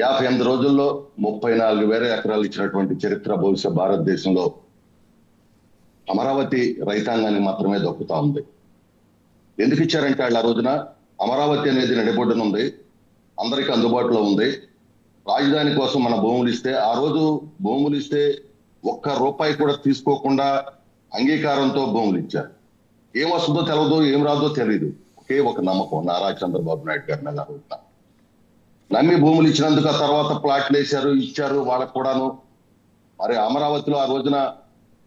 యాభై ఎనిమిది రోజుల్లో ముప్పై నాలుగు వేల ఎకరాలు ఇచ్చినటువంటి చరిత్ర భవిష్యత్ భారతదేశంలో అమరావతి రైతాంగానికి మాత్రమే దక్కుతా ఉంది. ఎందుకు ఇచ్చారంటే వాళ్ళు ఆ రోజున అమరావతి అనేది నడిబొడ్డున ఉంది అందరికీ అందుబాటులో ఉంది. రాజధాని కోసం మన భూములు ఇస్తే ఆ రోజు భూములు ఇస్తే ఒక్క రూపాయి కూడా తీసుకోకుండా అంగీకారంతో భూములు ఇచ్చారు. ఏం వస్తుందో తెలియదు ఏం రాదో తెలియదు ఒకే ఒక నమ్మకం నారా చంద్రబాబు నాయుడు గారి మీద. ఆ రోజున నమ్మి భూములు ఇచ్చినందుకు ఆ తర్వాత ప్లాట్లు వేశారు ఇచ్చారు వాళ్ళకు కూడాను. మరి అమరావతిలో ఆ రోజున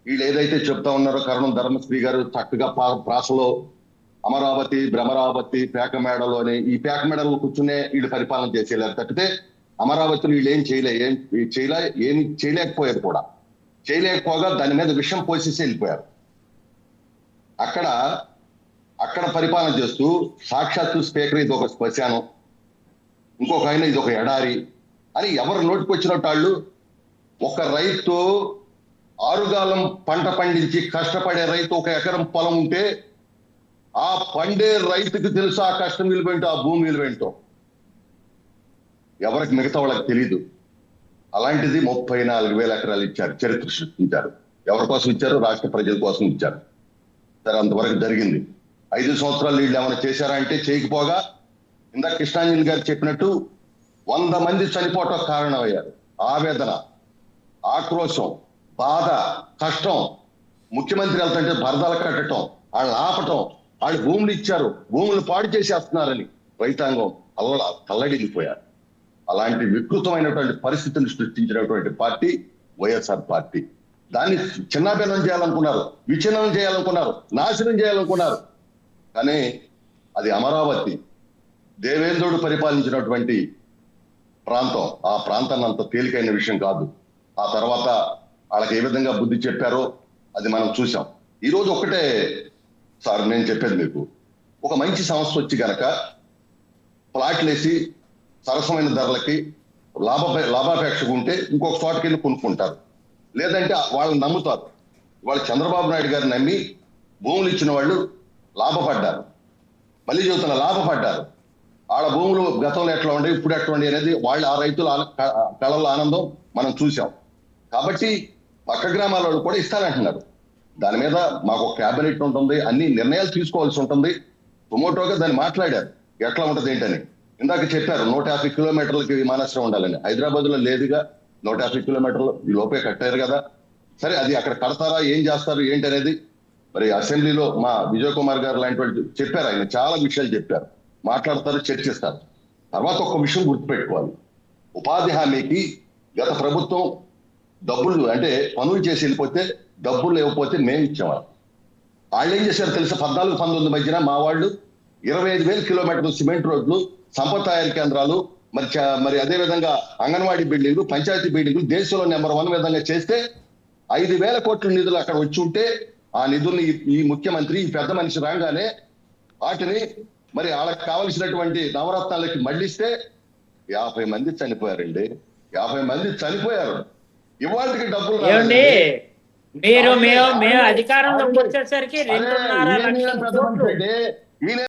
వీళ్ళు ఏదైతే చెప్తా ఉన్నారో కరణం ధర్మశ్రీ గారు చక్కగా పా- ప్రాసలో అమరావతి భ్రమరావతి పేకమేడలో అని ఈ పేకమేడలో కూర్చునే వీళ్ళు పరిపాలన చేసేయారు తప్పితే అమరావతిలో వీళ్ళు ఏం చేయలే ఏం చేయలే ఏమి చేయలేకపోయారు కూడా. చేయలేకపోగా దాని మీద విషం పోసేసి వెళ్ళిపోయారు. అక్కడ అక్కడ పరిపాలన చేస్తూ సాక్షాత్తు స్పీకర్ ఇది ఒక శ్మశానం. ఇంకొక ఆయన ఇది ఒక ఎడారి. అని ఎవరు నోటికి వచ్చినట్టు వాళ్ళు ఒక రైతు ఆరుగాలం పంట పండించి కష్టపడే రైతు ఒక ఎకరం పొలం ఉంటే ఆ పండే రైతుకి తెలుసు ఆ కష్టం విలువేంటో ఆ భూమి విలువేంటో ఎవరికి మిగతా వాళ్ళకి తెలియదు అలాంటిది ముప్పై నాలుగు వేల ఎకరాలు ఇచ్చారు చరిత్ర సృష్టించారు. ఎవరి కోసం ఇచ్చారు? రాష్ట్ర ప్రజల కోసం ఇచ్చారు. సరే అంతవరకు జరిగింది. ఐదు సంవత్సరాలు వీళ్ళు ఏమైనా చేశారా అంటే చేయకపోగా ఇందాక కృష్ణాంజలి గారు చెప్పినట్టు వంద మంది చనిపోవటం కారణమయ్యారు. ఆవేదన ఆక్రోశం బాధ కష్టం. ముఖ్యమంత్రి వెళ్తుంటే బరదలు కట్టడం వాళ్ళు ఆపటం వాళ్ళు భూములు ఇచ్చారు భూములు పాడు చేసేస్తున్నారని రైతాంగం అల్ల తల్లడిల్లిపోయారు అలాంటి వికృతమైనటువంటి పరిస్థితిని సృష్టించినటువంటి పార్టీ వైఎస్ఆర్ పార్టీ. దాన్ని చిన్నాభిన్నం చేయాలనుకున్నారు విచ్ఛిన్నం చేయాలనుకున్నారు నాశనం చేయాలనుకున్నారు. కానీ అది అమరావతి దేవేంద్రుడు పరిపాలించినటువంటి ప్రాంతం ఆ ప్రాంతాన్ని అంత తేలికైన విషయం కాదు. ఆ తర్వాత వాళ్ళకి ఏ విధంగా బుద్ధి చెప్పారో అది మనం చూసాం ఈరోజు ఒక్కటే ఒకటే సార్ నేను చెప్పేది మీకు. ఒక మంచి సంస్థ వచ్చి గనక ప్లాట్లు వేసి సరసమైన ధరలకి లాభ లాభాపేక్షకు ఉంటే ఇంకొక చోటకి వెళ్ళి కొనుక్కుంటారు. లేదంటే వాళ్ళని నమ్ముతారు. వాళ్ళు చంద్రబాబు నాయుడు గారిని నమ్మి భూములు ఇచ్చిన వాళ్ళు లాభపడ్డారు. మళ్ళీ చెబుతున్నా లాభపడ్డారు. వాళ్ళ భూములు గతంలో ఎట్లా ఉండే ఇప్పుడు ఎట్లా ఉండే అనేది వాళ్ళు ఆ రైతుల కళల ఆనందం మనం చూసాం కాబట్టి పక్క గ్రామాల వాళ్ళు కూడా ఇస్తానంటున్నారు. దాని మీద మాకు ఒక క్యాబినెట్ ఉంటుంది అన్ని నిర్ణయాలు తీసుకోవాల్సి ఉంటుంది. టొమోటోగా దాన్ని మాట్లాడారు. ఎట్లా ఉంటుంది ఏంటని. ఇందాక చెప్పారు నూట యాభై కిలోమీటర్లకి విమానాశ్రయం ఉండాలని. హైదరాబాద్లో లేదుగా నూట యాభై కిలోమీటర్లు ఈ లోపే కట్టారు కదా. సరే అది అక్కడ కడతారా ఏం చేస్తారు ఏంటి అనేది మరి అసెంబ్లీలో మా విజయ్ కుమార్ గారు లాంటి వాళ్ళు చెప్పారు ఆయన చాలా విషయాలు చెప్పారు. మాట్లాడతారు చర్చిస్తారు తర్వాత ఒక విషయం గుర్తుపెట్టుకోవాలి. ఉపాధి హామీకి గత ప్రభుత్వం డబ్బులు అంటే పనులు చేసి వెళ్ళిపోతే డబ్బులు లేకపోతే మేము ఇచ్చేవాళ్ళం. వాళ్ళు ఏం చేశారు తెలుసు? పద్నాలుగు పంతొమ్మిది మధ్యన మా వాళ్ళు ఇరవై ఐదు వేల కిలోమీటర్లు సిమెంట్ రోడ్లు సంపద తయారీ కేంద్రాలు మరి చ- మరి అదే విధంగా అంగన్వాడీ బిల్డింగ్లు పంచాయతీ బిల్డింగ్లు దేశంలో నెంబర్ వన్ విధంగా చేస్తే ఐదు వేల కోట్ల నిధులు అక్కడ వచ్చి ఉంటే ఆ నిధుల్ని ఈ ముఖ్యమంత్రి ఈ పెద్ద మనిషి రాగానే వాటిని మరి వాళ్ళకి కావలసినటువంటి నవరత్నాలకి మళ్ళిస్తే యాభై మంది చనిపోయారండి. యాభై మంది చనిపోయారు. ఇవాళకి డబ్బులు. మీరు మేము అధికారంలోకి. వచ్చేసరికి